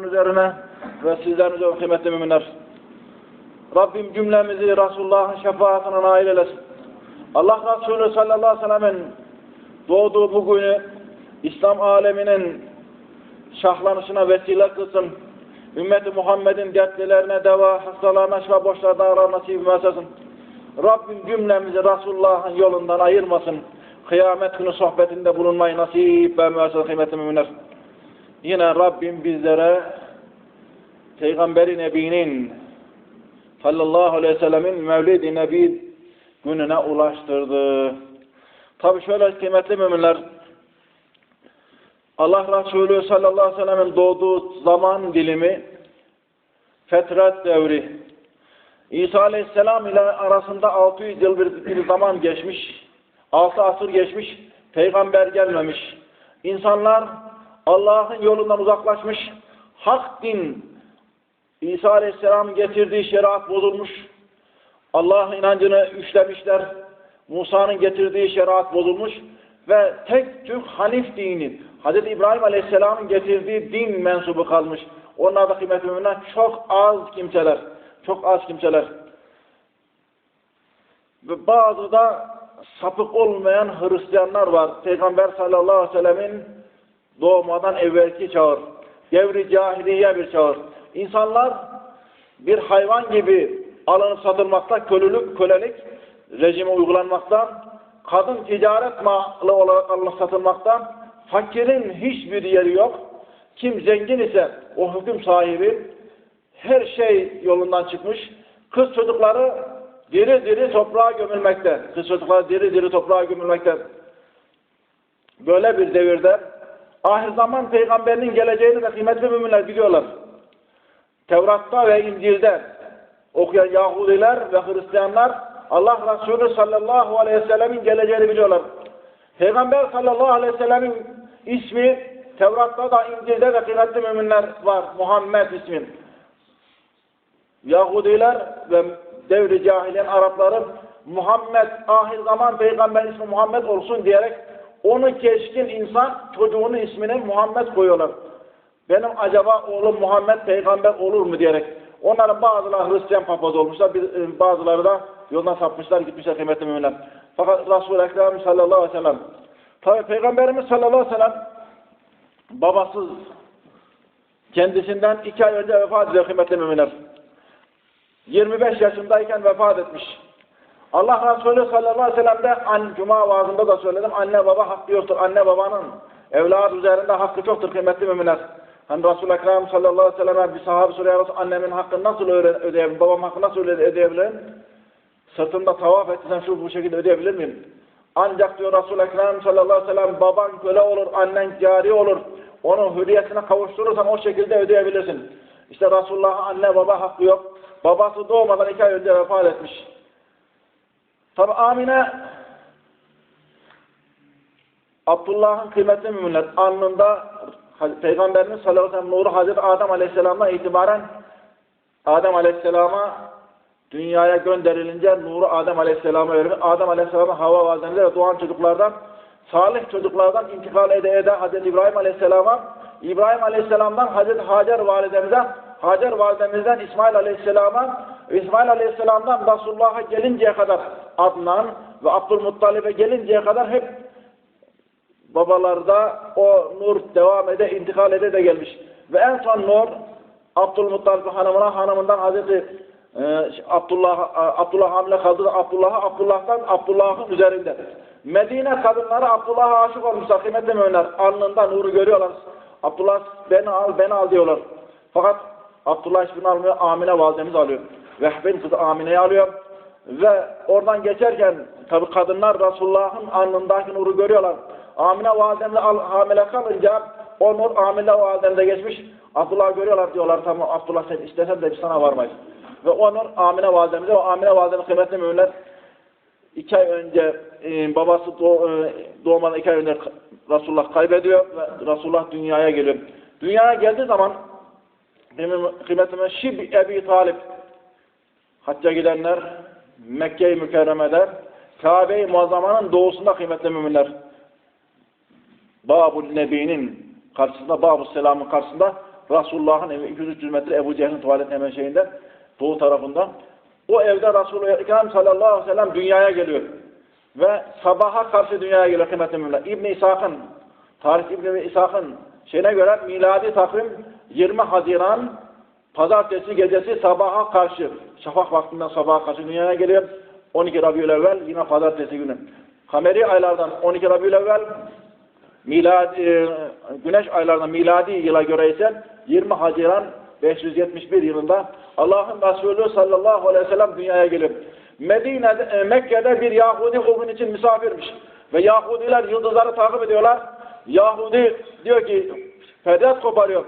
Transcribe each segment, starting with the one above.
cemaatin üzerine ve sizlerin üzerine kıymetli müminler. Rabbim cümlemizi Resulullah'ın şefaatine nail eylesin. Allah Resulü sallallahu aleyhi ve sellemin doğduğu bu günü İslam aleminin şahlanışına vesile kılsın. Ümmeti Muhammed'in dertlilerine deva, hastalarına şifa borçlarına arar nasip mesasın. Rabbim cümlemizi Resulullah'ın yolundan ayırmasın. Kıyamet günü sohbetinde bulunmayı nasip ve müessesın kıymetli müminler. Yine Rabbim bizlere Peygamberi Nebi'nin sallallahu aleyhi ve sellemin Mevlid-i Nebi gününe ulaştırdı. Tabi şöyle kıymetli müminler, Allah Resulü sallallahu aleyhi ve sellemin doğduğu zaman dilimi fetret devri. İsa aleyhisselam ile arasında 600 yıl bir, bir zaman geçmiş. 6 asır geçmiş. Peygamber gelmemiş. İnsanlar Allah'ın yolundan uzaklaşmış. Hak din İsa aleyhisselam getirdiği şeriat bozulmuş. Allah inancını üçlemişler. Musa'nın getirdiği şeriat bozulmuş ve tek tük Hanif dini, Hz. İbrahim Aleyhisselam'ın getirdiği din mensubu kalmış. Onlar da müminler çok az kimseler. Çok az kimseler. Ve bazı da sapık olmayan Hristiyanlar var. Peygamber sallallahu aleyhi ve sellemin doğmadan evvelki çağır. Devri cahiliye bir çağır. İnsanlar bir hayvan gibi alınıp satılmakta, kölülük, kölelik rejime uygulanmaktan, kadın ticaret malı olarak alınıp satılmaktan, fakirin hiçbir yeri yok. Kim zengin ise o hüküm sahibi, her şey yolundan çıkmış. Kız çocukları diri diri toprağa gömülmekte. Kız çocukları diri diri toprağa gömülmekte. Böyle bir devirde ahir zaman peygamberinin geleceğini de kıymetli müminler biliyorlar. Tevrat'ta ve İncil'de okuyan Yahudiler ve Hristiyanlar Allah Resulü sallallahu aleyhi ve sellemin geleceğini biliyorlar. Peygamber sallallahu aleyhi ve sellemin ismi Tevrat'ta da İncil'de de kıymetli müminler var. Muhammed ismi. Yahudiler ve devri cahiliyen Arapların Muhammed ahir zaman peygamber ismi Muhammed olsun diyerek onu keşkin insan çocuğunun ismini Muhammed koyuyorlar. Benim acaba oğlum Muhammed peygamber olur mu diyerek. Onların bazıları Hristiyan papaz olmuşlar, bazıları da yoldan sapmışlar, gitmişler kıymetli müminler. Fakat Resul-i Ekrem sallallahu aleyhi ve sellem, tabi Peygamberimiz sallallahu aleyhi ve sellem babasız, kendisinden iki ay önce vefat ediyor kıymetli müminler. 25 yaşındayken vefat etmiş. Allah Resulü sallallahu aleyhi ve sellem de an, Cuma vaazında da söyledim, anne baba hakkı yoktur. Anne babanın evlad üzerinde hakkı çoktur kıymetli müminler. Hani Resul-i Ekrem sallallahu aleyhi ve sellem bir sahabe soruyor, annemin hakkını nasıl ödeyebilirim, babam hakkını nasıl ödeyebilirim? Sırtımda tavaf etsem şu bu şekilde ödeyebilir miyim? Ancak diyor Resul-i Ekrem sallallahu aleyhi ve sellem baban köle olur, annen cari olur. Onun hürriyetine kavuşturursan o şekilde ödeyebilirsin. İşte Resulullah'ın anne baba hakkı yok. Babası doğmadan iki ay önce vefat etmiş. Tabi Amine Abdullah'ın kıymetli müminler alnında Peygamberimiz sallallahu aleyhi ve sellem nuru Hazreti Adem aleyhisselamdan itibaren Adem aleyhisselama dünyaya gönderilince nuru Adem aleyhisselama verilmiş. Adem aleyhisselama hava ve doğan çocuklardan salih çocuklardan intikal ede ede Hazreti İbrahim aleyhisselama İbrahim aleyhisselamdan Hazreti Hacer validemize Hacer validemizden İsmail aleyhisselama İsmail aleyhisselamdan Resulullah'a gelinceye kadar Adnan ve Abdülmuttalib'e gelinceye kadar hep babalarda o nur devam ede, intikal ede de gelmiş. Ve en son nur Abdülmuttalib hanımına, hanımından Hazreti e, Abdullah, Abdullah hamile kaldı. Abdullah'a, Abdullah'tan Abdullah'ın üzerinde. Medine kadınları Abdullah'a aşık olmuşlar. Kıymetli müminler. Alnında nuru görüyorlar. Abdullah beni al, beni al diyorlar. Fakat Abdullah hiçbirini almıyor. Amine validemiz alıyor. Vehbin kızı Amine'yi alıyor. Ve oradan geçerken tabi kadınlar Resulullah'ın alnındaki nuru görüyorlar. Amine validemle hamile kalınca o nur Amine validemde geçmiş. Abdullah görüyorlar diyorlar tamam Abdullah sen istesen de biz sana varmayız. Ve o nur Amine validemize o Amine validemiz kıymetli müminler iki ay önce e, babası doğ, e, doğmadan iki ay önce Resulullah kaybediyor ve Resulullah dünyaya geliyor. Dünyaya geldiği zaman kıymetli Şib Ebi Talip hacca gidenler Mekke-i Mükerreme'de Kabe-i Muazzama'nın doğusunda kıymetli müminler Babul Nebi'nin karşısında, Babul Selam'ın karşısında Resulullah'ın evi 200-300 metre Ebu Cehil'in tuvaletin hemen şeyinden doğu tarafında. O evde Resulullah Ekrem sallallahu aleyhi ve sellem dünyaya geliyor. Ve sabaha karşı dünyaya geliyor kıymetli müminler. İbn İshak'ın, Tarih İbn İshak'ın şeyine göre miladi takvim 20 Haziran pazartesi gecesi sabaha karşı şafak vaktinden sabaha karşı dünyaya geliyor. 12 Rabiülevvel yine pazartesi günü. Kameri aylardan 12 Rabiülevvel miladi e, güneş aylarından miladi yıla göre ise 20 Haziran 571 yılında Allah'ın Resulü sallallahu aleyhi ve sellem dünyaya gelip Medine'de, e, Mekke'de bir Yahudi o için misafirmiş. Ve Yahudiler yıldızları takip ediyorlar. Yahudi diyor ki feryat koparıyor.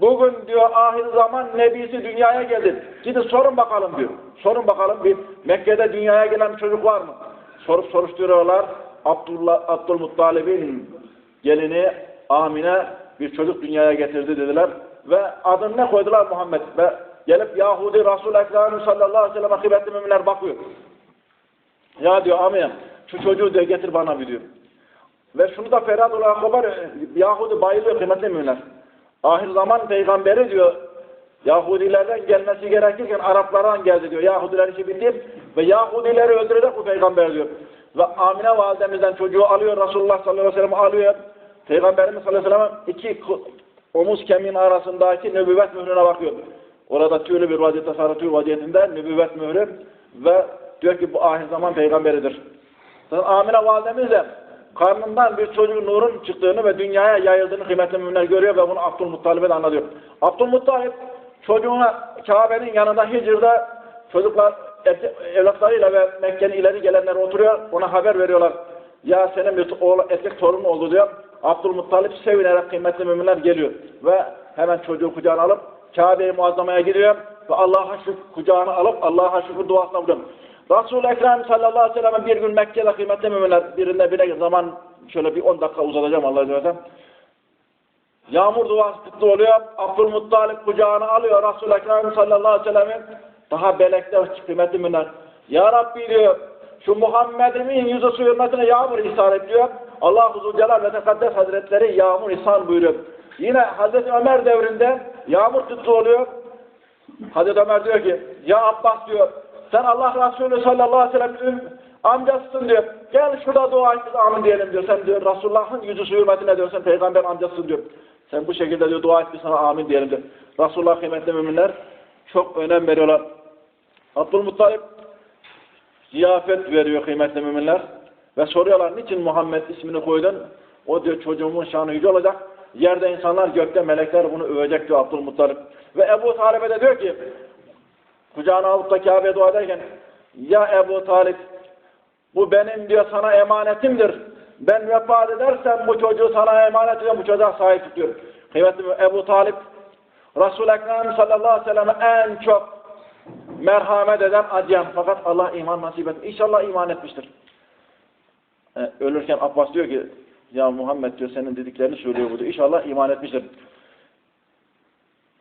Bugün diyor ahir zaman nebisi dünyaya geldi. Gidin sorun bakalım diyor. Sorun bakalım bir Mekke'de dünyaya gelen bir çocuk var mı? Sorup soruşturuyorlar. Abdullah, Abdülmuttalib'in gelini Amine bir çocuk dünyaya getirdi dediler. Ve adını ne koydular Muhammed? Ve gelip Yahudi Resul-i Ekrem sallallahu aleyhi ve sellem kıymetli müminler bakıyor. Ya diyor Amine şu çocuğu diyor getir bana bir diyor. Ve şunu da Ferhat olarak kopar, Yahudi bayılıyor kıymetli müminler. Ahir zaman peygamberi diyor, Yahudilerden gelmesi gerekirken Araplardan geldi diyor. Yahudiler işi bildi ve Yahudileri öldürecek bu peygamber diyor. Ve Amine validemizden çocuğu alıyor, Resulullah sallallahu aleyhi ve sellem alıyor. Peygamberimiz sallallahu aleyhi ve sellem iki omuz kemiğin arasındaki nübüvvet mührüne bakıyor. Orada tüylü bir vaziyette, sarı tüy vaziyetinde nübüvvet mührü ve diyor ki bu ahir zaman peygamberidir. Amine validemiz de karnından bir çocuğun nurun çıktığını ve dünyaya yayıldığını kıymetli müminler görüyor ve bunu Abdülmuttalib'e de anlatıyor. Abdülmuttalib çocuğuna Kabe'nin yanında Hicr'de çocuklar evlatlarıyla ve Mekke'nin ileri gelenler oturuyor. Ona haber veriyorlar. Ya senin bir oğlu, erkek torun oldu diyor. Abdülmuttalip sevinerek kıymetli müminler geliyor. Ve hemen çocuğu kucağına alıp Kabe'yi muazzamaya gidiyor. Ve Allah'a şükür kucağına alıp Allah'a şükür duasına vuruyor. Resul-i Ekrem sallallahu aleyhi ve sellem bir gün Mekke'de kıymetli müminler birinde bile zaman şöyle bir 10 dakika uzatacağım Allah'a emanet Yağmur duası kıtlı oluyor. Abdülmuttalip kucağına alıyor Resul-i Ekrem sallallahu aleyhi ve sellem'i. Daha belekte kıymetli müminler. Ya Rabbi diyor şu Muhammed'imin yüzü su hürmetine yağmur ihsan et diyor. Allah Huzur Celal ve Tekaddes Hazretleri yağmur ihsan buyuruyor. Yine Hazreti Ömer devrinde yağmur kıtlı oluyor. Hazreti Ömer diyor ki ya Abbas diyor sen Allah Resulü sallallahu aleyhi ve sellem amcasısın diyor. Gel şurada dua et amin diyelim diyor. Sen diyor Resulullah'ın yüzü hürmetine diyor. Sen peygamber amcasısın diyor. Sen bu şekilde diyor dua et bir sana amin diyelim diyor. Resulullah kıymetli müminler çok önem veriyorlar. Abdülmuttalip ziyafet veriyor kıymetli müminler. Ve soruyorlar niçin Muhammed ismini koydun? O diyor çocuğumun şanı yüce olacak. Yerde insanlar gökte melekler bunu övecek diyor Abdülmuttalip. Ve Ebu Talib'e de diyor ki kucağına alıp da Kabe'ye dua ederken ya Ebu Talip bu benim diyor sana emanetimdir. Ben vefat edersem bu çocuğu sana emanet ediyorum. Bu çocuğa sahip tutuyorum. Kıymetli Ebu Talip Resul-i Ekrem sallallahu aleyhi ve sellem'e en çok merhamet eden acıyan. Fakat Allah iman nasip et. İnşallah iman etmiştir. Ee, ölürken Abbas diyor ki ya Muhammed diyor senin dediklerini söylüyor bu diyor. İnşallah iman etmiştir.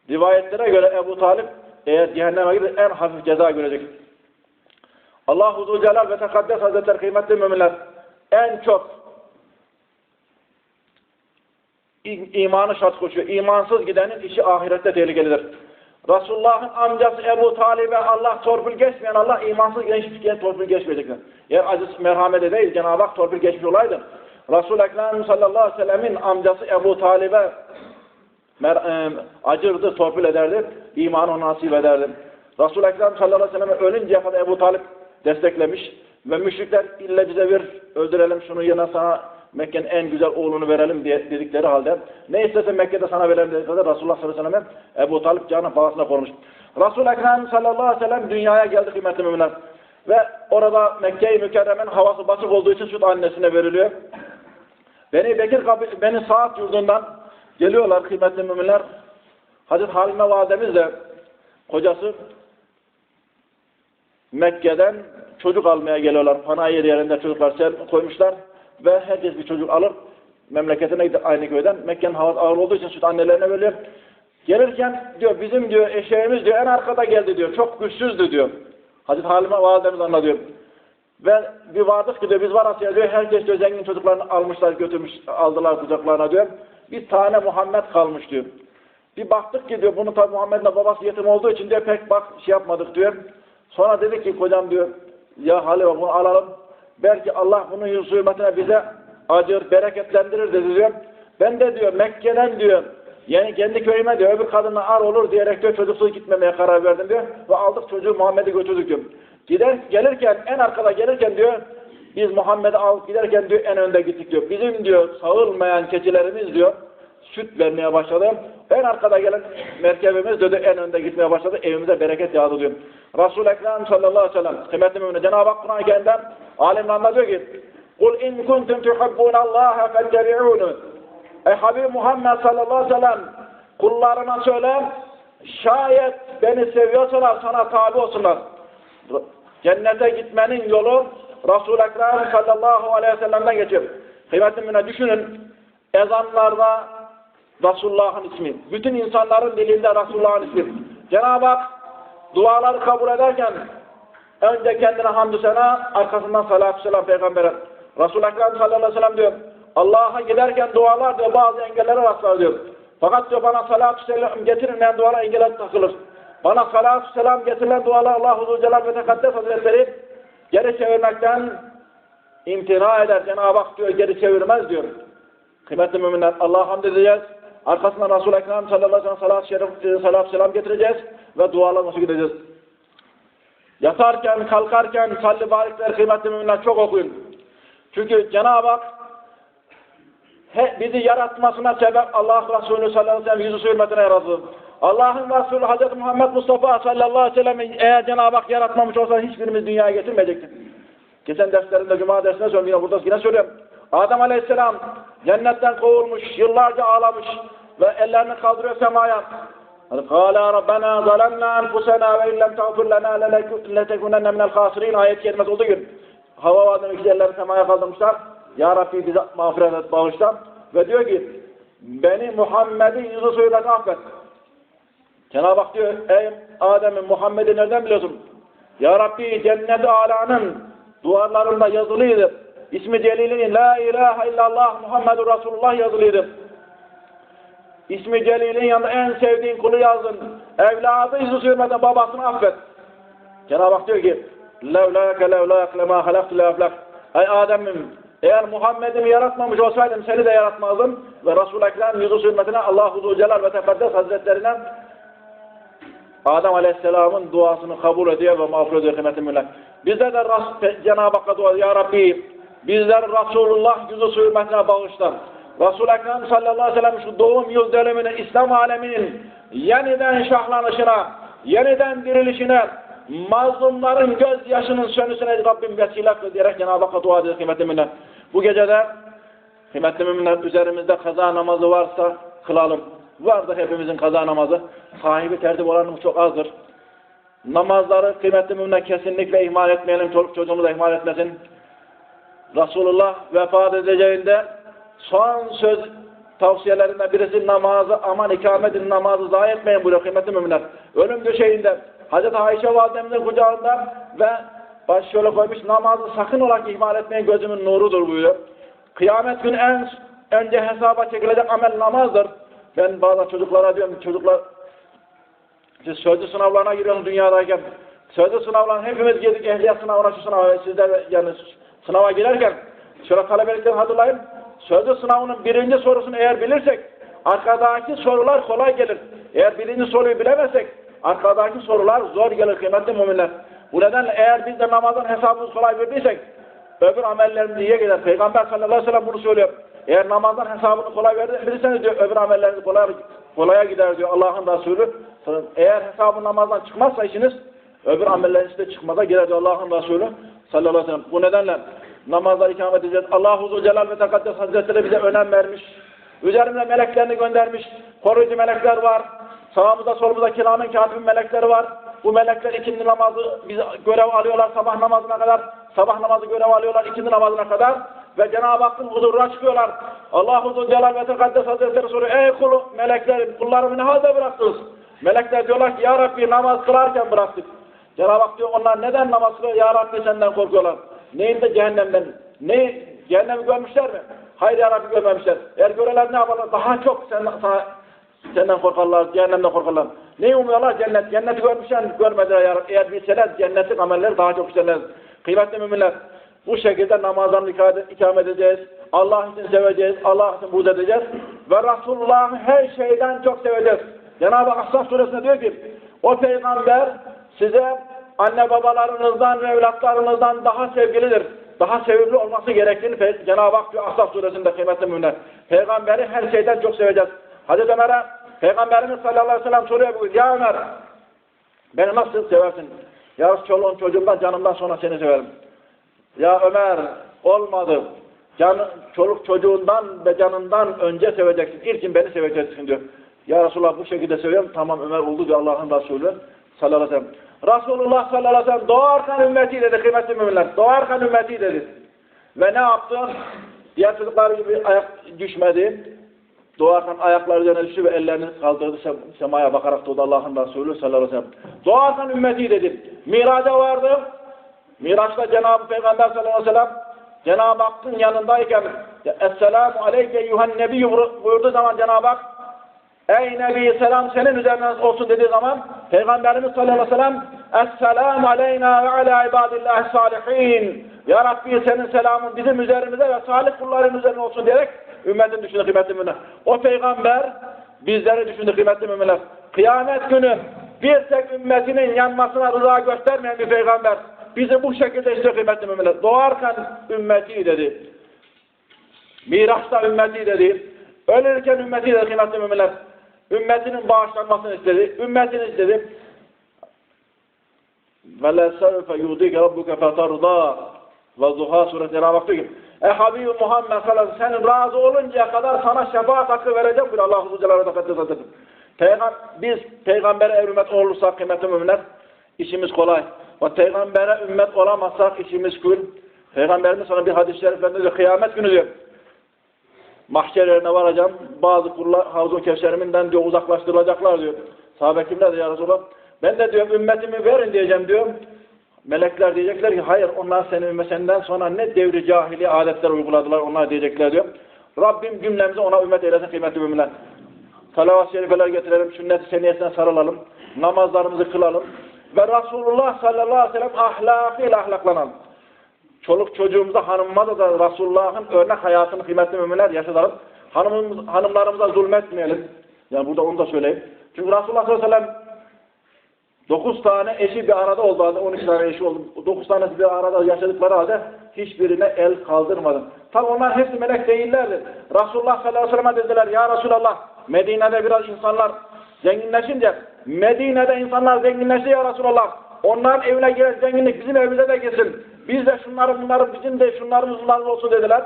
Rivayetlere göre Ebu Talip eğer cehenneme gider en hafif ceza görecek. Allah Huzur Celal ve Tekaddes Hazretleri kıymetli müminler en çok imanı şart koşuyor. İmansız gidenin işi ahirette tehlikelidir. Resulullah'ın amcası Ebu Talib'e Allah torpil geçmeyen Allah imansız giden torpil geçmeyecekler. Eğer aziz merhamete değil Cenab-ı Hak torpil geçmiş olaydı. Resul-i Ekrem sallallahu aleyhi ve sellemin amcası Ebu Talib'e acırdı, torpil ederdi. İmanı nasip ederdi. Resul-i Ekrem sallallahu aleyhi ve sellem ölünceye kadar Ebu Talip desteklemiş. Ve müşrikler ille bize bir öldürelim şunu yerine sana Mekke'nin en güzel oğlunu verelim diye dedikleri halde ne istese Mekke'de sana verelim dedikleri Resulullah sallallahu aleyhi ve sellem Ebu Talip canın pahasına korumuş. Resul-i Ekrem sallallahu aleyhi ve sellem dünyaya geldi kıymetli müminler. Ve orada Mekke-i Mükerreme'nin havası basık olduğu için süt annesine veriliyor. Beni Bekir beni Saat yurdundan geliyorlar kıymetli müminler. Hazreti Halime validemiz de kocası Mekke'den çocuk almaya geliyorlar. Panayi yerinde çocuklar koymuşlar ve herkes bir çocuk alır memleketine gider aynı köyden. Mekke'nin havası ağır olduğu için süt annelerine veriyor. Gelirken diyor bizim diyor eşeğimiz diyor en arkada geldi diyor. Çok güçsüzdü diyor. Hazreti Halime validemiz anlatıyor. Ve bir vardık ki diyor biz varasıya diyor herkes diyor zengin çocuklarını almışlar götürmüş aldılar kucaklarına diyor. Bir tane Muhammed kalmış diyor. Bir baktık ki diyor bunu tabi Muhammed'in de babası yetim olduğu için diyor pek bak şey yapmadık diyor. Sonra dedi ki kocam diyor ya Halil bunu alalım. Belki Allah bunun yüz hürmetine bize acır, bereketlendirir dedi diyor. Ben de diyor Mekke'den diyor yani kendi köyüme diyor öbür kadınla ar olur diyerek diyor çocuksuz gitmemeye karar verdim diyor. Ve aldık çocuğu Muhammed'i götürdük diyor. Gider, gelirken en arkada gelirken diyor biz Muhammed'i alıp giderken diyor en önde gittik diyor. Bizim diyor sağılmayan keçilerimiz diyor süt vermeye başladı. En arkada gelen merkebimiz dedi en önde gitmeye başladı. Evimize bereket yağdı diyor. Resul-i Ekrem sallallahu aleyhi ve sellem kıymetli müminler Cenab-ı Hak Kur'an-ı Kerim'de alimlerinde diyor ki قُلْ اِنْ كُنْتُمْ تُحَبُّونَ اللّٰهَ فَاتَّبِعُونَ Ey Habib Muhammed sallallahu aleyhi ve sellem kullarına söyle şayet beni seviyorsalar sana tabi olsunlar. Cennete gitmenin yolu Resul-i Ekrem sallallahu aleyhi ve sellem'den geçiyor. Kıymetli müminler düşünün ezanlarda Resulullah'ın ismi. Bütün insanların dilinde Resulullah'ın ismi. Cenab-ı Hak duaları kabul ederken önce kendine hamdü sena, arkasından salatü selam peygambere. Resul-i Ekrem sallallahu aleyhi ve sellem diyor, Allah'a giderken dualar diyor bazı engellere rastlar diyor. Fakat diyor bana salatü selam getirilmeyen dualar engele takılır. Bana salatü selam getirilen dualar Allah-u Celal ve Tekaddes Hazretleri geri çevirmekten imtina eder. Cenab-ı Hak diyor geri çevirmez diyor. Kıymetli müminler Allah'a hamd edeceğiz. Arkasından Resul-i Ekrem sallallahu aleyhi ve sellem şerif, salat selam getireceğiz ve dualarımızı gideceğiz. Yatarken, kalkarken salli barikler kıymetli müminler çok okuyun. Çünkü Cenab-ı Hak he, bizi yaratmasına sebep Allah Resulü sallallahu aleyhi ve sellem yüzü hürmetine yarattı. Allah'ın Resulü Hz. Muhammed Mustafa sallallahu aleyhi ve sellem'i eğer Cenab-ı Hak yaratmamış olsa hiçbirimiz dünyaya getirmeyecektik. Geçen derslerinde Cuma dersine söylüyorum, yine burada yine söylüyorum. Adem aleyhisselam cennetten kovulmuş, yıllarca ağlamış ve ellerini kaldırıyor semaya. Kâlâ Rabbena zalennâ enfusenâ ve illem tağfir lenâ letekunenne minel khasirin ayet kelimesi olduğu gün. Hava vadının iki ellerini semaya kaldırmışlar. Ya Rabbi bize mağfiret et, bağışla. Ve diyor ki, beni Muhammed'in yüzü suyuyla affet. Cenab-ı Hak diyor ey Adem'in Muhammed'i nereden biliyorsun? Ya Rabbi cennet-i alanın duvarlarında yazılıydı. İsmi Celil'in La ilahe illallah Muhammedur Resulullah yazılıydı. İsmi Celil'in yanında en sevdiğin kulu yazdın. Evladı yüzü sürmeden babasını affet. Cenab-ı Hak diyor ki Levlâke levlâke lemâ halaktu levlâk Ey Adem'im eğer Muhammed'imi yaratmamış olsaydım seni de yaratmazdım. Ve Resul-i Ekrem yüzü sürmetine Allah-u Celal ve Tekaddes Hazretlerine Adem Aleyhisselam'ın duasını kabul ediyor ve kıymetli millet. Bizde de Cenab-ı Hakk'a dua Ya Rabbi bizler Resulullah yüzü su hürmetine bağışla. Resul-i Ekrem sallallahu aleyhi ve sellem şu doğum yıl döneminin İslam aleminin yeniden şahlanışına, yeniden dirilişine, mazlumların gözyaşının sönüsüne Rabbim vesile kıl diyerek Cenab-ı Hakk'a dua ediyor kıymetli millet. Bu gecede kıymetli müminler üzerimizde kaza namazı varsa kılalım. Vardır hepimizin kaza namazı. Sahibi tertip olanımız çok azdır. Namazları kıymetli müminler kesinlikle ihmal etmeyelim. Çoluk çocuğumuz da ihmal etmesin. Resulullah vefat edeceğinde son söz tavsiyelerinden birisi namazı aman ikamet edin namazı zayi etmeyin buyuruyor kıymetli müminler. Ölüm döşeğinde Hazreti Ayşe validemizin kucağında ve baş şöyle koymuş namazı sakın olarak ihmal etmeyin gözümün nurudur buyuruyor. Kıyamet günü en önce hesaba çekilecek amel namazdır. Ben bazen çocuklara diyorum çocuklar siz sözlü sınavlarına giriyorsunuz dünyadayken. Sözlü sınavlarına hepimiz girdik ehliyet sınavına şu sınava sizler yani sınava girerken şöyle talebelikten hatırlayın. Sözlü sınavının birinci sorusunu eğer bilirsek arkadaki sorular kolay gelir. Eğer birinci soruyu bilemezsek arkadaki sorular zor gelir kıymetli müminler. Bu nedenle eğer biz de namazın hesabını kolay verdiysek öbür amellerimiz iyiye gider. Peygamber sallallahu aleyhi ve sellem bunu söylüyor. Eğer namazdan hesabını kolay verirseniz diyor öbür amelleriniz kolay, kolaya gider diyor Allah'ın Resulü. Eğer hesabın namazdan çıkmazsa işiniz öbür amelleriniz de çıkmaza girer diyor Allah'ın Resulü sallallahu aleyhi ve sellem. Bu nedenle namazda ikamet edeceğiz. Allah-u Celal ve Tekaddes Hazretleri bize önem vermiş. Üzerimize meleklerini göndermiş. Koruyucu melekler var. Sağımızda solumuzda kiramın katibin melekleri var. Bu melekler ikindi namazı bize görev alıyorlar sabah namazına kadar. Sabah namazı görev alıyorlar ikindi namazına kadar. Ve Cenab-ı Hakk'ın huzuruna çıkıyorlar. Allah-u Celal ve Tekaddes Hazretleri soruyor. Ey kulu meleklerim kullarımı ne halde bıraktınız? Melekler diyorlar ki Ya Rabbi namaz kılarken bıraktık. Cenab-ı Hak diyor onlar neden namaz kılıyor? Ya Rabbi senden korkuyorlar. Neyinde cehennemden? Ne? Cehennemi görmüşler mi? Hayır ya Rabbi görmemişler. Eğer göreler ne yaparlar? Daha çok sen, sana, Senden korkarlar, cehennemden korkarlar. Ne umuyorlar? Cennet. Cenneti görmüşler, görmediler. ya. Eğer bilseler cennetlik ameller daha çok isterler. Kıymetli müminler, bu şekilde namazlarını ikame edeceğiz. Allah için seveceğiz, Allah için buğz edeceğiz. Ve Resulullah'ı her şeyden çok seveceğiz. Cenab-ı Ashab suresinde diyor ki, o peygamber size anne babalarınızdan ve evlatlarınızdan daha sevgilidir. Daha sevimli olması gerektiğini Cenab-ı Hak diyor Ashab suresinde kıymetli müminler. Peygamberi her şeyden çok seveceğiz. Hazreti Ömer'e Peygamberimiz sallallahu aleyhi ve sellem soruyor bugün. Ya Ömer beni nasıl seversin? Ya çoluğun çocuğumdan canımdan sonra seni severim. Ya Ömer olmadı. Can, çoluk çocuğundan ve canından önce seveceksin. İlkin beni seveceksin diyor. Ya Resulullah bu şekilde seviyorum. Tamam Ömer oldu diyor Allah'ın Resulü sallallahu aleyhi ve sellem. Resulullah sallallahu aleyhi ve sellem doğarken ümmeti dedi kıymetli müminler. Doğarken ümmeti dedi. Ve ne yaptı? Diğer çocuklar gibi ayak düşmedi. Doğarken ayakları düştü ve ellerini kaldırdı sem- semaya bakarak doğdu Allah'ın Resulü sallallahu aleyhi ve sellem. Doğarken ümmeti dedi. Miraca vardı. Miraç'ta Cenab-ı Peygamber sallallahu aleyhi ve sellem Cenab-ı Hakk'ın yanındayken Esselamu aleyke yuhan nebiyyü buyurduğu zaman Cenab-ı Hak Ey Nebi selam senin üzerine olsun dediği zaman Peygamberimiz sallallahu aleyhi ve sellem Esselamu aleyna ve ala ibadillahi salihin Ya Rabbi senin selamın bizim üzerimize ve salih kulların üzerine olsun diyerek ümmetin düşündü kıymetli müminler. O peygamber bizleri düşündü kıymetli müminler. Kıyamet günü bir tek ümmetinin yanmasına rıza göstermeyen bir peygamber bizi bu şekilde işte kıymetli müminler. Doğarken ümmeti dedi. Miraçta ümmeti dedi. Ölürken ümmeti dedi kıymetli müminler. Ümmetinin bağışlanmasını istedi. Ümmetini istedi. La sevfe yudike rabbuke fetarda ve Zuha suresine E Habibi Muhammed sallallahu aleyhi ve sellem razı oluncaya kadar sana şefaat hakkı vereceğim bir Allah Azze Celle ve Tekaddes Hazretleri. Peygam biz peygambere ümmet olursak kıymetli müminler işimiz kolay. Ve peygambere ümmet olamazsak işimiz kül. Peygamberimiz sana bir hadis-i şeriflerinde diyor kıyamet günü diyor. Mahşer yerine varacağım. Bazı kullar Havzu Kevseriminden diyor uzaklaştırılacaklar diyor. Sahabe kimler diyor ya Resulallah? Ben de diyor ümmetimi verin diyeceğim diyor. Melekler diyecekler ki hayır onlar senin ümmetinden sonra ne devri cahili adetler uyguladılar onlar diyecekler diyor. Rabbim cümlemizi ona ümmet eylesin kıymetli müminler. Salavat-ı şerifeler getirelim, sünnet-i seniyesine sarılalım, namazlarımızı kılalım ve Resulullah sallallahu aleyhi ve sellem ahlakıyla ahlaklanalım. Çoluk çocuğumuza, hanımımıza da Resulullah'ın örnek hayatını kıymetli müminler yaşatalım. Hanımımız, hanımlarımıza zulmetmeyelim. Yani burada onu da söyleyeyim. Çünkü Resulullah sallallahu aleyhi ve sellem 9 tane eşi bir arada oldu halde, 12 tane eşi oldu. 9 tanesi bir arada yaşadıkları halde hiçbirine el kaldırmadı. Tabi onlar hepsi melek değillerdi. Resulullah sallallahu aleyhi ve sellem'e dediler, Ya Resulallah, Medine'de biraz insanlar zenginleşince, Medine'de insanlar zenginleşti ya Resulallah. Onların evine giren zenginlik bizim evimize de gelsin. Biz de şunların bunların bizim de şunların bunların olsun dediler.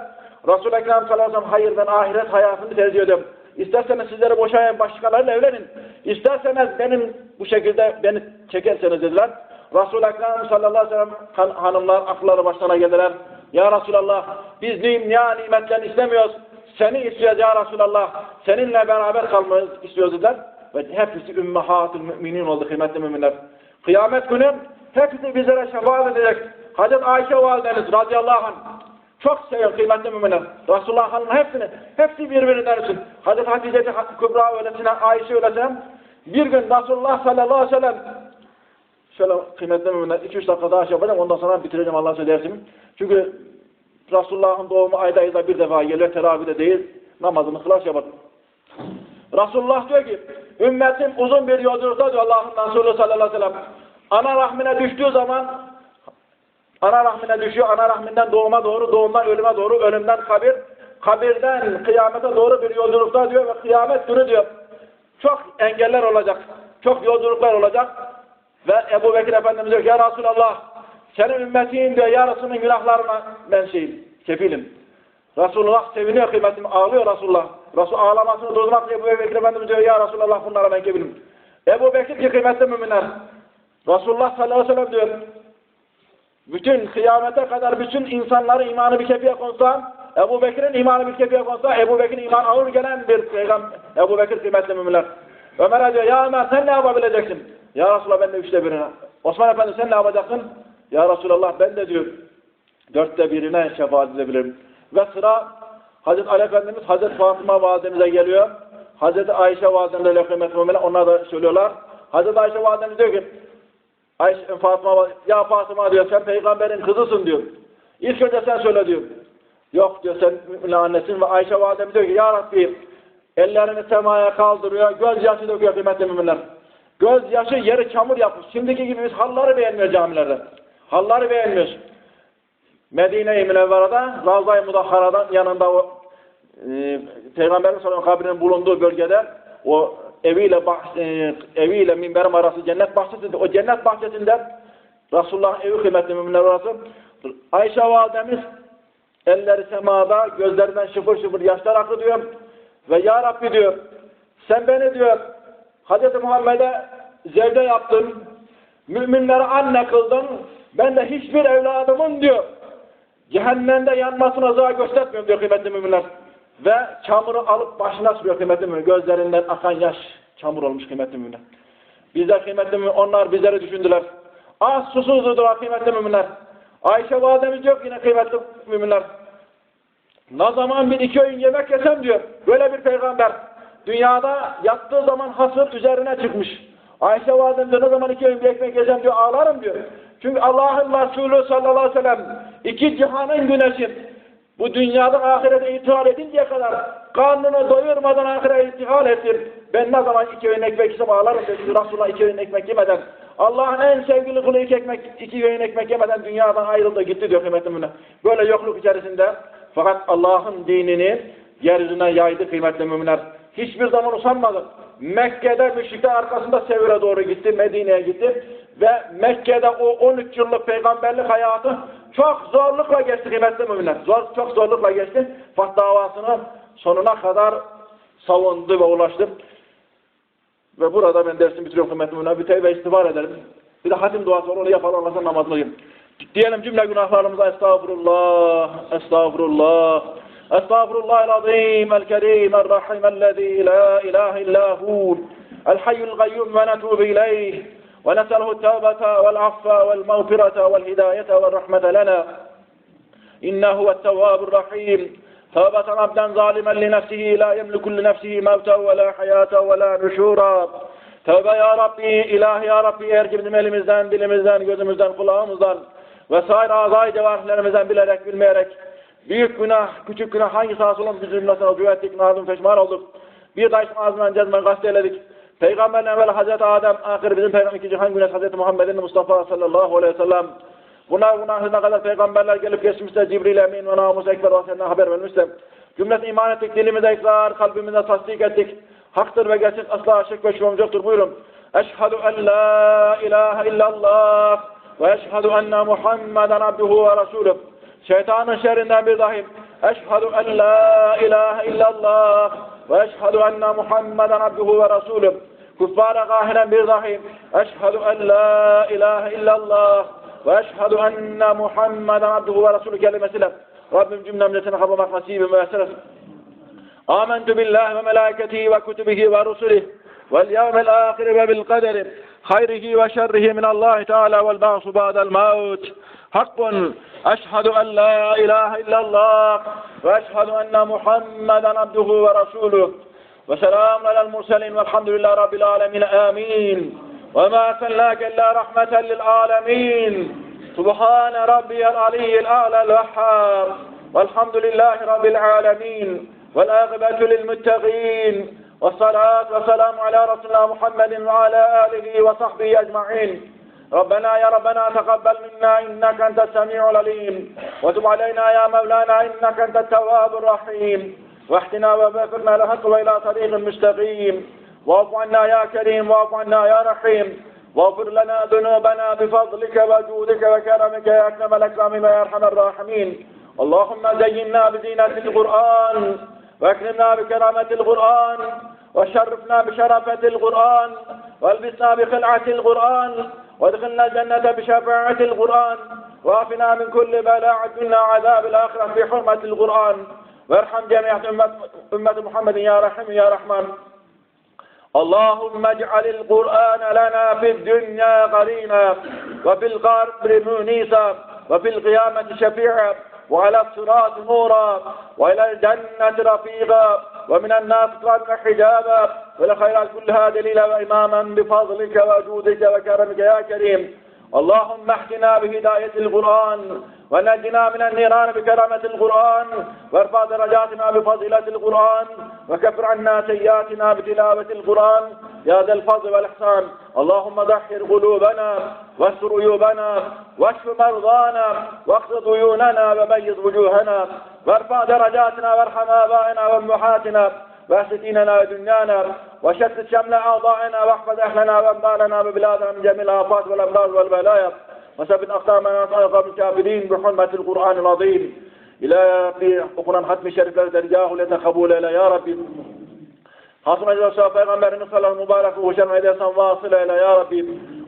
Resul-i Ekrem sallallahu aleyhi ve sellem hayır ben ahiret hayatını tercih ediyorum. İsterseniz sizleri boşayın başkalarıyla evlenin. İsterseniz benim bu şekilde beni çekerseniz dediler. Resul-i Ekrem sallallahu aleyhi ve sellem han hanımlar akılları başlarına geldiler. Ya Resulallah biz dünya nimetlerini istemiyoruz. Seni istiyoruz ya Resulallah. Seninle beraber kalmayı istiyoruz dediler. Ve hepsi ümmehatul müminin oldu kıymetli müminler. Kıyamet günü hepsi bizlere şefaat edecek. Hazreti Ayşe valideniz radıyallahu anh çok seviyor kıymetli müminler. Resulullah Hanım'ın hepsini, hepsi birbirinden için. Hazreti Hatice Kübra öylesine, Ayşe öylesine. Bir gün Resulullah sallallahu aleyhi ve sellem şöyle kıymetli müminler 2-3 dakika daha şey yapacağım ondan sonra bitireceğim Allah'a söylersem. Çünkü Resulullah'ın doğumu ayda ayda bir defa geliyor teravihde değil namazını kılar şey yapar. Resulullah diyor ki ümmetim uzun bir yolculukta diyor Allah'ın Resulü sallallahu aleyhi ve sellem. Ana rahmine düştüğü zaman ana rahmine düşüyor. Ana rahminden doğuma doğru, doğumdan ölüme doğru, ölümden kabir, kabirden kıyamete doğru bir yolculukta diyor ve kıyamet günü diyor. Çok engeller olacak. Çok yolculuklar olacak. Ve Ebu Bekir Efendimiz diyor ki ya Resulallah senin ümmetin diyor yarısının günahlarına ben şeyim, kefilim. Resulullah seviniyor kıymetimi, ağlıyor Resulullah. Resul ağlamasını durdurmak diye Ebu Bekir Efendimiz diyor ya Resulallah bunlara ben kefilim. Ebu Bekir ki kıymetli müminler. Resulullah sallallahu aleyhi ve sellem diyor bütün kıyamete kadar bütün insanları imanı bir kefiye konsa, Ebu Bekir'in imanı bir kefiye konsa, Ebu Bekir'in iman ağır gelen bir peygamber, Ebu Bekir kıymetli müminler. Ömer'e diyor, ya Ömer sen ne yapabileceksin? Ya Resulallah ben de üçte birine. Osman Efendi sen ne yapacaksın? Ya Resulallah ben de diyor, dörtte birine şefaat edebilirim. Ve sıra Hazreti Ali Efendimiz, Hazreti Fatıma validemize geliyor. Hazreti Ayşe validemiz de kıymetli müminler onlar da söylüyorlar. Hazreti Ayşe validemiz diyor ki Ayşe, Fatıma, ya Fatıma diyor sen peygamberin kızısın diyor. İlk önce sen söyle diyor. Yok diyor sen mümin annesin ve Ayşe validemiz diyor ki ya Rabbi ellerini semaya kaldırıyor, gözyaşı döküyor kıymetli müminler. Gözyaşı yeri çamur yapmış. Şimdiki gibi biz halları beğenmiyor camilerde. Halları beğenmiyoruz. Medine-i Münevvera'da, Ravza-i Mudahhara'dan yanında o e, Peygamberin sallallahu kabrinin bulunduğu bölgede o eviyle bah, e, eviyle minberim arası cennet bahçesinde o cennet bahçesinde Resulullah evi kıymetli müminler orası Ayşe validemiz elleri semada gözlerinden şıfır şıfır yaşlar akı diyor ve Ya Rabbi diyor sen beni diyor Hz. Muhammed'e zevde yaptın müminlere anne kıldın ben de hiçbir evladımın diyor cehennemde yanmasına zarar göstermiyorum diyor kıymetli müminler. Ve çamuru alıp başına sürüyor kıymetli müminler. Gözlerinden akan yaş çamur olmuş kıymetli müminler. Bizler kıymetli müminler, onlar bizleri düşündüler. Az susuzdular kıymetli müminler. Ayşe validemiz yok yine kıymetli müminler. Ne zaman bir iki öğün yemek yesem diyor. Böyle bir peygamber. Dünyada yattığı zaman hasır üzerine çıkmış. Ayşe validem diyor ne zaman iki öğün bir ekmek yesem diyor ağlarım diyor. Çünkü Allah'ın Resulü sallallahu aleyhi ve sellem iki cihanın güneşi bu dünyada ahirete ithal edinceye kadar karnını doyurmadan ahirete ithal ettir. Ben ne zaman iki öğün ekmek yesem ağlarım dedi. Resulullah iki öğün ekmek yemeden Allah'ın en sevgili kulu iki, ekmek, iki öğün ekmek yemeden dünyadan ayrıldı gitti diyor kıymetli müminler. Böyle yokluk içerisinde fakat Allah'ın dinini yeryüzüne yaydı kıymetli müminler. Hiçbir zaman usanmadı. Mekke'de müşrikler arkasında Sevir'e doğru gitti, Medine'ye gitti. Ve Mekke'de o 13 yıllık peygamberlik hayatı çok zorlukla geçti kıymetli müminler. Zor, çok zorlukla geçti. Fat davasını sonuna kadar savundu ve ulaştı. Ve burada ben dersimi bitiriyorum kıymetli müminler. Biteyi ve istiğfar ederim. Bir de hatim duası var. Onu yapalım. Allah'tan namazını. Diyelim cümle günahlarımıza estağfurullah, estağfurullah, estağfurullah el-azim, el-kerim, el-rahim, el-lezî la ilahe illâ hûl, el-hayyul gayyum ve netûbe ileyh. ونسأله التوبة والعفو والمغفرة والهداية والرحمة لنا إنه هو التواب الرحيم توبة عبدا ظالما لنفسه لا يملك لنفسه موتا ولا حياة ولا نشورا Tövbe ya Rabbi, ilahi ya Rabbi eğer ki bizim elimizden, dilimizden, gözümüzden, kulağımızdan vesaire azay cevarihlerimizden bilerek, bilmeyerek büyük günah, küçük günah hangi sağ solun biz cümlesine rücu ettik, nazım feşman olduk. Bir daşın ağzından cezmen gazete Peygamberin evvel Hazreti Adem, ahir bizim peygamber cihan güneş Hazreti Muhammed'in Mustafa sallallahu aleyhi ve sellem. Buna günahına kadar peygamberler gelip geçmişte Cibril Emin ve Namus Ekber ve senden haber vermişse. Cümlesine iman ettik, dilimize ikrar, kalbimize tasdik ettik. Haktır ve gerçek asla şek ve şüphemiz yoktur. Buyurun. Eşhedü en la ilahe illallah ve eşhedü enne Muhammeden abduhu ve resulüh. Şeytanın şerrinden bir dahim. Eşhedü en la ilahe illallah ve eşhedü enne Muhammeden abduhu ve resulüh. كفار غاهنا رحيم. أشهد أن لا إله إلا الله وأشهد أن محمد عبده ورسوله قال لما سلف رب من جمنا من سنخب ومخنسيب وما سلف آمنت بالله وملائكته وكتبه ورسله واليوم الآخر وبالقدر خيره وشره من الله تعالى والبعث بعد الموت. حق. أشهد أن لا إله إلا الله وأشهد أن محمدا عبده ورسوله. وسلام على المرسلين والحمد لله رب العالمين آمين. وما أرسلناك إلا رحمة للعالمين. سبحان ربي العلي الأعلى الوهاب. والحمد لله رب العالمين. والآغبة للمتقين. والصلاة والسلام على رسولنا محمد وعلى آله وصحبه أجمعين. ربنا يا ربنا تقبل منا إنك أنت السميع العليم. وتب علينا يا مولانا إنك أنت التواب الرحيم. واحتنا وبفرنا لحق وإلى طريق مستقيم واعف عنا يا كريم واعف عنا يا رحيم واغفر لنا ذنوبنا بفضلك وجودك وكرمك يا أكرم الأكرمين ويا أرحم الراحمين اللهم زينا بزينة القرآن واكرمنا بكرامة القرآن وشرفنا بشرفة القرآن والبسنا بخلعة القرآن وادخلنا الجنة بشفاعة القرآن وافنا من كل بلاء الدنيا عذاب الآخرة بحرمة القرآن. وارحم جميع أمة, محمد يا رحيم يا رحمن. اللهم اجعل القرآن لنا في الدنيا قرينا وفي القبر منيسا وفي القيامة شفيعا وعلى الصراط نورا وإلى الجنة رفيقا ومن الناس اطلعك حجابا. والخيرات كلها دليلا وإماما بفضلك وجودك وكرمك يا كريم. اللهم احكنا بهداية القرآن ونجنا من النيران بكرامة القرآن وارفع درجاتنا بفضيلة القرآن وكفر عنا سيئاتنا بتلاوة القرآن. يا ذا الفضل والإحسان اللهم دحر قلوبنا واستر عيوبنا واشف مرضانا واقض ديوننا وبيض وجوهنا. وارفع درجاتنا وارحم آبائنا وأمهاتنا وأحسن ديننا ودنيانا وشتت شمل أعضائنا واحفظ أهلنا وأموالنا ببلادنا من جميع الآفات والأمراض والبلايا. وثبت أقدامنا طرف الكافرين بحرمة القرآن العظيم. إلى ربي أقنام حتم الشريف لدرجاه لتخبول إلى يا ربي. حاصم أجل الشعب فيغمبر نصر الله المبارك وشن عيدة واصلة إلى. يا ربي.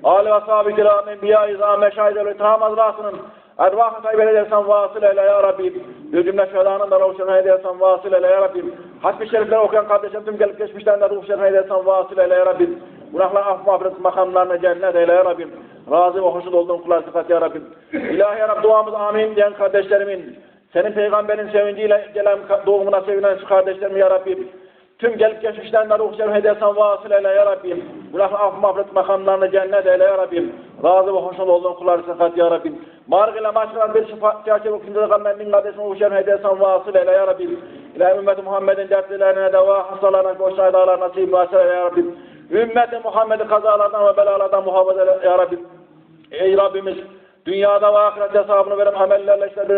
آل وصحابي كرام أنبياء إزام شاهد الإتهام أدراسنا أرواح طيبة إلى يسان واصلة إلى. يا ربي. بالجملة شهدانا روشن عيدة واصلة إلى. يا ربي. حتم الشريف لأوكيان قادة شمتم قلب كشمشتان روشن عيدة واصلة إلى. يا ربي. ونحن أفما فرنس مخامنا نجنة إلى. يا ربي. Razı ve hoşnut olduğun kullar sıfat ya Rabbi. İlahi ya Rabbi duamız amin diyen kardeşlerimin, senin peygamberin sevinciyle gelen doğumuna sevinen şu kardeşlerimi ya Rabbi. Tüm gelip geçmişlerinde ruh şerif edersen vasıl eyle ya Rabbim. Günah af mağfiret makamlarını cennet eyle ya Rabbim. Razı ve hoşnut olduğun kulları sıfat ya Rabbim. Marg ile maşrar bir şifa çerçeve okuyunca kalmenin kardeşine ruh şerif edersen vasıl eyle ya Rabbim. İlahi ümmeti Muhammed'in dertlerine deva, hastalarına, koşa edalar nasip vasıl eyle ya Rabbim. Ümmeti Muhammed'i kazalardan ve belalardan muhafaza eyle ya Rabbim. Ey Rabbimiz dünyada ve ahirette hesabını veren amellerle işte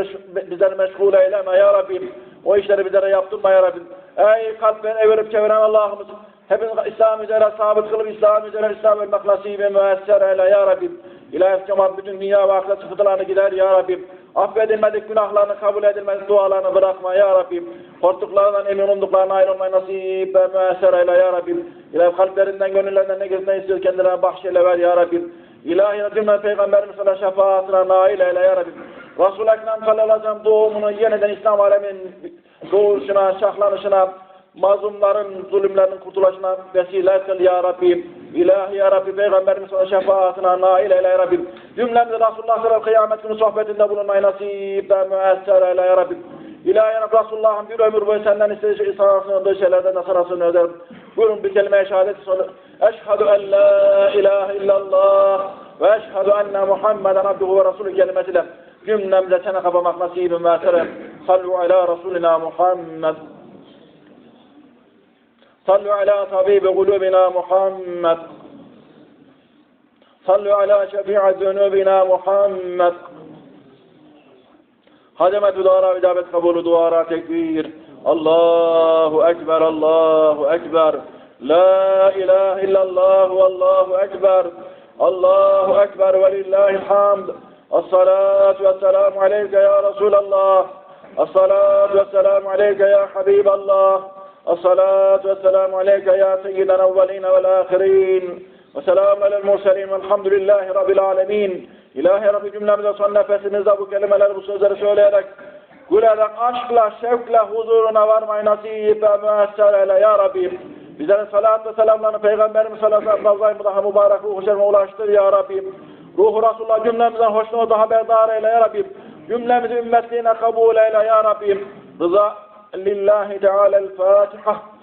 bizleri meşgul eyleme ya Rabbim. O işleri bizlere yaptırma ya Rabbim. Ey kalpleri evirip çeviren Allah'ımız hepimiz İslam üzere sabit kılıp İslam üzere İslam ölmek nasip ve müesser eyle ya Rabbim. İlahi cemaat bütün dünya ve ahiret sıkıntılarını gider ya Rabbim. Affedilmedik günahlarını kabul edilmedik dualarını bırakma ya Rabbim. Korktuklarından emin olduklarına ayrılmayı nasip ve müesser eyle ya Rabbim. İlahi kalplerinden gönüllerinden ne gözünden istiyor kendilerine bahşeyle ver ya Rabbim. İlahi cümle Peygamberimiz sana şefaatine nail eyle ya Rabbi. Resul-i Ekrem sallallahu doğumunu yeniden İslam aleminin doğuşuna, şahlanışına, mazlumların zulümlerinin kurtuluşuna vesile kıl ya Rabbi. İlahi ya Rabbi Peygamberimiz sana şefaatine nail eyle ya Rabbi. Cümlemizi Resulullah sallallahu kıyamet günü sohbetinde bulunmayı nasip ve müesser eyle ya Rabbi. İlahi ya Rabbi Resulullah'ın bir ömür boyu senden istediği sanatını, şeylerden de sanatını öderim. Buyurun bir kelime-i şehadet أشهد أن لا إله إلا الله وأشهد أن محمد ربه ورسوله كلمة له جمنا مزتنق بمخمسه بما سلم صلوا على رسولنا محمد. صلوا على طبيب قلوبنا محمد. صلوا على شفيع ذنوبنا محمد. خدمة دارا إجابة قبول دوارا تكبير الله أكبر, الله أكبر. لا إله إلا الله والله أكبر. الله أكبر ولله الحمد. الصلاة والسلام عليك يا رسول الله. الصلاة والسلام عليك يا حبيب الله. الصلاة والسلام عليك يا سيد الأولين والآخرين. وسلام على المرسلين. والحمد لله رب العالمين. إله رب جملة من صنع فاسم الزب كلمة للمسوزة رسول لك. قل لك أشكلا شكلا حضورنا ورمع نصيب ما أسأل يا ربي Bizlerin salat ve selamlarını Peygamberimiz sallallahu aleyhi ve sellem daha mübarek ruhu şerime ulaştır ya Rabbi. Ruhu Resulullah cümlemizden hoşnutu haberdar eyle ya Rabbi. Cümlemizi ümmetliğine kabul eyle ya Rabbi. Rıza lillahi teala'l-Fatiha.